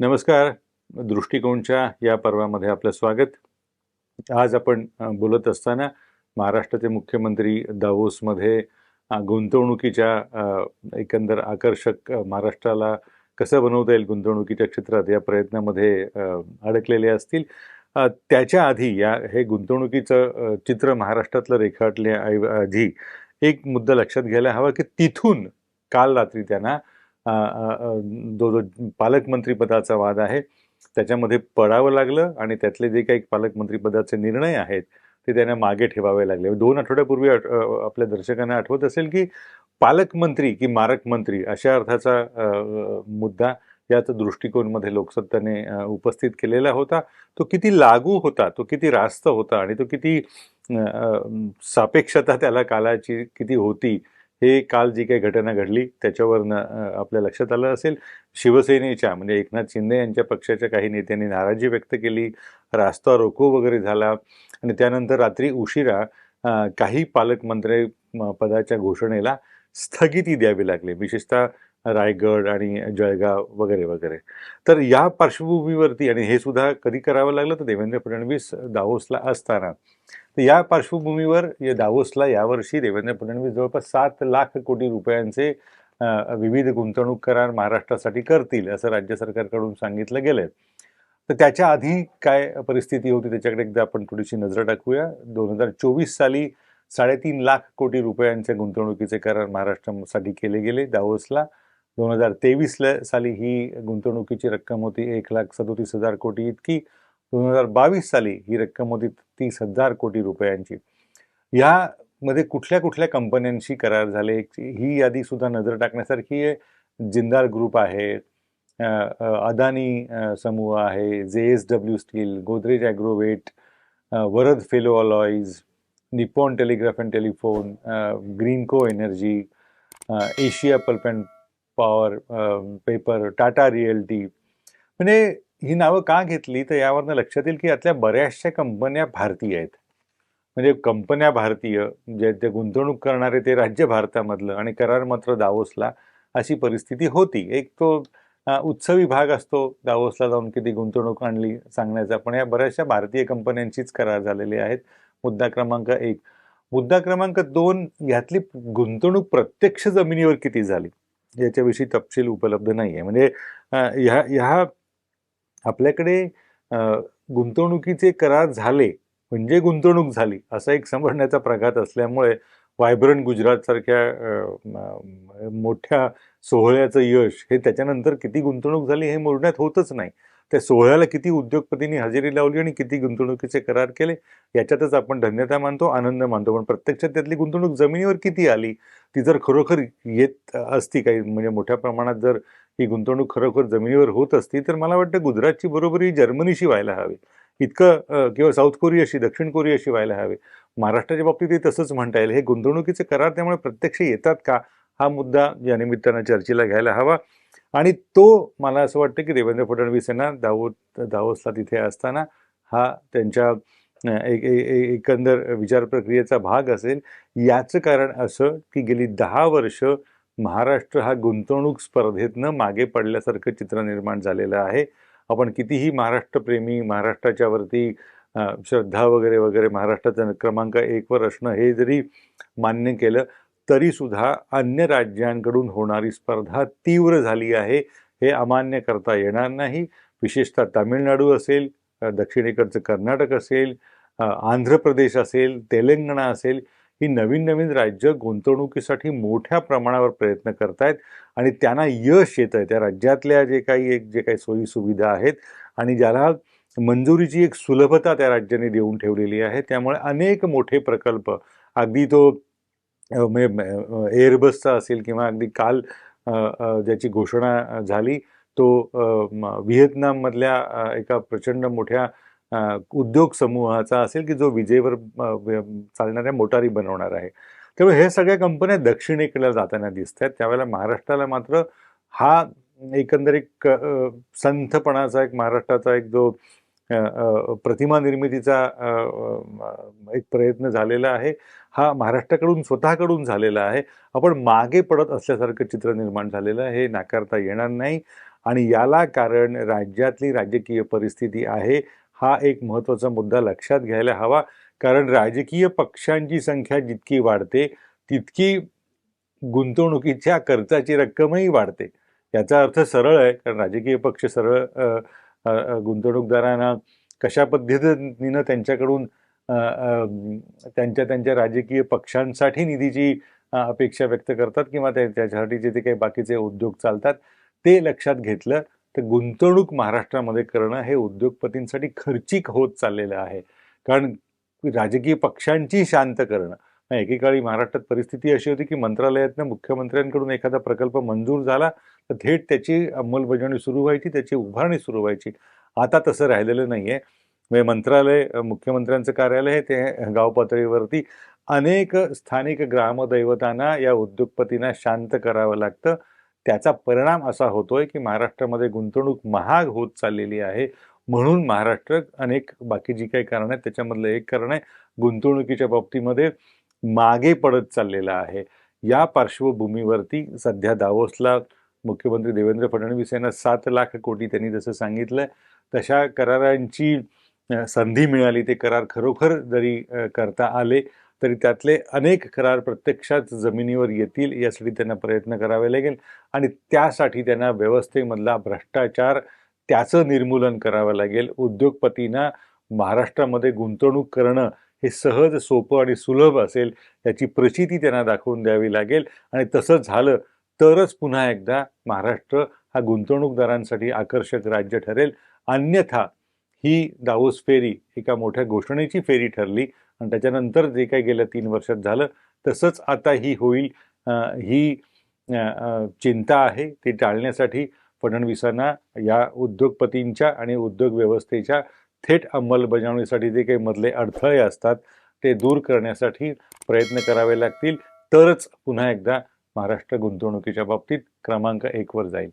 नमस्कार. दृष्टिकोनच्या या पर्वामध्ये आपलं स्वागत. आज आपण बोलत असताना महाराष्ट्राचे मुख्यमंत्री दावोसमध्ये गुंतवणुकीच्या एकंदर आकर्षक महाराष्ट्राला कसं बनवता येईल गुंतवणुकीच्या क्षेत्रात या प्रयत्नामध्ये अडकलेले असतील. त्याच्या आधी या हे गुंतवणुकीचं चित्र महाराष्ट्रातलं रेखाटण्याऐवजी एक मुद्दा लक्षात घ्यायला हवा की तिथून काल रात्री त्यांना जो जो पालकमंत्रीपदाचा वाद आहे त्याच्यामध्ये पडावं लागलं आणि त्यातले जे काही पालकमंत्रीपदाचे निर्णय आहेत ते त्यांना मागे ठेवावे लागले. दोन आठवड्यापूर्वी आपल्या दर्शकांना आठवत असेल की पालकमंत्री की मारक मंत्री अशा अर्थाचा मुद्दा याच दृष्टिकोनमध्ये लोकसत्ताने उपस्थित केलेला होता. तो किती लागू होता तो किती रास्त होता आणि तो किती सापेक्षता त्याला कालाची किती होती हे काल जी काही घटना घडली त्याच्यावरनं आपल्या लक्षात आलं असेल. शिवसेनेच्या म्हणजे एकनाथ शिंदे यांच्या पक्षाच्या काही नेत्यांनी नाराजी व्यक्त केली रास्ता रोको वगैरे झाला आणि त्यानंतर रात्री उशिरा काही पालकमंत्री पदाच्या घोषणेला स्थगिती द्यावी लागली विशेषतः रायगड आणि जळगाव वगैरे वगैरे. तर या पार्श्वभूमीवरती आणि हे सुद्धा कधी करावं लागलं तर देवेंद्र फडणवीस दावोसला असताना तर या पार्श्वभूमीवर या दावोसला यावर्षी देवेंद्र फडणवीस जवळपास सात लाख कोटी रुपयांचे विविध गुंतवणूक करार महाराष्ट्रासाठी करतील असं राज्य सरकारकडून सांगितलं गेलंय. तर त्याच्या आधी काय परिस्थिती होती त्याच्याकडे एकदा आपण थोडीशी नजर टाकूया. दोन हजार चोवीस साली साडेतीन लाख कोटी रुपयांचे गुंतवणुकीचे करार महाराष्ट्रासाठी केले गेले दावोसला. दोन हजार तेवीसला साली ही गुंतवणुकीची रक्कम होती एक लाख सदोतीस हजार कोटी इतकी. दोन हजार बावीस साली ही रक्कम होती तीस हजार कोटी रुपयांची. यामध्ये कुठल्या कुठल्या कंपन्यांशी करार झाले? ही यादी सुद्धा नजर टाकण्यासारखी आहे. जिंदाल ग्रुप आहे. अदानी समूह आहे. J S W steel Godrej Agrovet Varad fellow alloys Nippon telegraph and telephone Greenko energy Asia pulp and power paper Tata realty. म्हणजे ही नावं का घेतली? तर यावरनं लक्षात येईल की यातल्या बऱ्याचशा कंपन्या भारतीय आहेत. म्हणजे कंपन्या भारतीय जे ते गुंतवणूक करणारे ते राज्य भारतामधलं आणि करार मात्र दावोसला अशी परिस्थिती होती. एक तो उत्सवी भाग असतो दावोसला जाऊन किती गुंतवणूक आणली सांगण्याचा. पण या बऱ्याचशा भारतीय कंपन्यांचीच करार झालेले आहेत. मुद्दा क्रमांक एक. मुद्दा क्रमांक दोन यातली गुंतवणूक प्रत्यक्ष जमिनीवर किती झाली? याच्याविषयी तपशील उपलब्ध नाही आहे म्हणजे ह्या ह्या आपल्याकडे गुंतवणुकीचे करार झाले म्हणजे गुंतवणूक झाली असा एक समजण्याचा प्रघात असल्यामुळे व्हायब्रंट गुजरातसारख्या मोठ्या सोहळ्याचं यश हे त्याच्यानंतर किती गुंतवणूक झाली हे मोडण्यात होतच नाही. त्या सोहळ्याला किती उद्योगपतींनी हजेरी लावली आणि किती गुंतवणुकीचे करार केले याच्यातच आपण धन्यता मानतो आनंद मानतो. पण प्रत्यक्षात त्यातली गुंतवणूक जमिनीवर किती आली ती जर खरोखर येत असती काही म्हणजे मोठ्या प्रमाणात जर ही गुंतवणूक खरोखर जमिनीवर होत असती तर मला वाटतं गुजरातची बरोबरी जर्मनीशी व्हायला हवी. इतकं किंवा साऊथ कोरियाशी दक्षिण कोरियाशी व्हायला हवे. महाराष्ट्राच्या बाबतीतही तसंच म्हणता येईल. हे गुंतवणुकीचे करार त्यामुळे प्रत्यक्ष येतात का हा मुद्दा या निमित्तानं चर्चेला घ्यायला हवा. आणि तो मला असं वाटतं की देवेंद्र फडणवीस यांना दावोत दावोसला तिथे असताना हा त्यांच्या एक एकंदर विचार प्रक्रियेचा भाग असेल. याचं कारण असं की गेली दहा वर्ष महाराष्ट्र हा गुंतवणूक स्पर्धेतनं मागे पडल्यासारखं चित्र निर्माण झालेलं आहे. आपण कितीही महाराष्ट्रप्रेमी महाराष्ट्राच्या वरती श्रद्धा वगैरे वगैरे महाराष्ट्राचा क्रमांक एकवर असणं हे जरी मान्य केलं तरीसुद्धा अन्य राज्यांकडून होणारी स्पर्धा तीव्र झाली आहे हे अमान्य करता येणार नाही. विशेषतः तामिळनाडू असेल दक्षिणेकडचं कर्नाटक असेल आंध्र प्रदेश असेल तेलंगणा असेल ही नवीन नवीन राज्य गुंतवणुकीसाठी मोठ्या प्रमाणावर प्रयत्न करतायत आणि त्यांना यश येतं आहे त्या राज्यातल्या जे काही एक जे काही सोयी सुविधा आहेत आणि ज्याला मंजुरीची एक सुलभता त्या राज्याने देऊन ठेवलेली आहे त्यामुळे अनेक मोठे प्रकल्प अगदी तो म्हणजे एअरबसचा असेल किंवा अगदी काल ज्याची घोषणा झाली तो व्हिएतनाममधल्या एका प्रचंड मोठ्या उद्योग समूहाचा असेल की जो विजेवर चालणाऱ्या मोटारी बनवणार आहे. त्यामुळे हे सगळ्या कंपन्या दक्षिणेकडे जाताना दिसत आहेत त्यावेळेला महाराष्ट्राला मात्र हा एकंदर एक संथपणाचा एक महाराष्ट्राचा एक जो प्रतिमा निर्मितीचा एक प्रयत्न झालेला आहे. हा महाराष्ट्राकडून स्वतःकडून झालेला आहे. आपण मागे पडत असल्यासारखं चित्र निर्माण झालेलं आहे. हे नाकारता येणार नाही. आणि याला कारण राज्यातली राजकीय परिस्थिती आहे. हा एक महत्त्वाचा मुद्दा लक्षात घ्यायला हवा. कारण राजकीय पक्षांची संख्या जितकी वाढते तितकी गुंतवणुकीच्या खर्चाची रक्कमही वाढते. याचा अर्थ सरळ आहे कारण राजकीय पक्ष सरळ गुंतवणूकदारांना कशा पद्धतीनं त्यांच्याकडून त्यांच्या त्यांच्या राजकीय पक्षांसाठी निधीची अपेक्षा व्यक्त करतात किंवा त्या त्याच्यासाठी जे ते काही बाकीचे उद्योग चालतात ते लक्षात घेतलं. तर गुंतवणूक महाराष्ट्रामध्ये करणं हे उद्योगपतींसाठी खर्चिक होत चाललेलं आहे. कारण राजकीय पक्षांची शांत करणं. एकेकाळी महाराष्ट्रात परिस्थिती अशी होती की मंत्रालयातनं मुख्यमंत्र्यांकडून एखादा प्रकल्प मंजूर झाला तर थेट त्याची अंमलबजावणी सुरू व्हायची त्याची उभारणी सुरू व्हायची. आता तसं राहिलेलं नाही आहे म्हणजे मंत्रालय मुख्यमंत्र्यांचं कार्यालय आहे ते गाव पातळीवरती अनेक स्थानिक ग्रामदैवतांना या उद्योगपतींना शांत करावं लागतं. त्याचा परिणाम असा होतोय की महाराष्ट्रामध्ये गुंतवणूक महाग होत चाललेली आहे. म्हणून महाराष्ट्र अनेक बाकी जी काही कारणं आहेत त्याच्यामधलं एक कारण आहे गुंतवणुकीच्या बाबतीमध्ये मागे पडत चाललेला आहे. या पार्श्वभूमीवरती सध्या दावोसला मुख्यमंत्री देवेंद्र फडणवीस यांना सात लाख कोटी त्यांनी जसं सांगितलं तशा करारांची संधी मिळाली. ते करार खरोखर जरी करता आले तरी त्यातले अनेक करार प्रत्यक्षात जमिनीवर येतील यासाठी त्यांना प्रयत्न करावे लागेल आणि त्यासाठी त्यांना व्यवस्थेमधला भ्रष्टाचार त्याचं निर्मूलन करावं लागेल. उद्योगपतींना महाराष्ट्रामध्ये गुंतवणूक करणं हे सहज सोपं आणि सुलभ असेल याची प्रचिती त्यांना दाखवून द्यावी लागेल. आणि तसं झालं तरच पुन्हा एकदा महाराष्ट्र हा गुंतवणूकदारांसाठी आकर्षक राज्य ठरेल. अन्यथा ही दावोस फेरी एका मोठ्या घोषणेची फेरी ठरली. आणि त्याच्यानंतर जे काही गेल्या तीन वर्षात झालं तसंच आता ही होईल. ही चिंता आहे ती टाळण्यासाठी फडणवीसांना या उद्योगपतींच्या आणि उद्योग व्यवस्थेच्या थेट अंमलबजावणीसाठी जे काही मधले अडथळे असतात ते दूर करण्यासाठी प्रयत्न करावे लागतील. तरच पुन्हा एकदा महाराष्ट्र गुंतवणुकीच्या बाबतीत क्रमांक एकवर जाईल.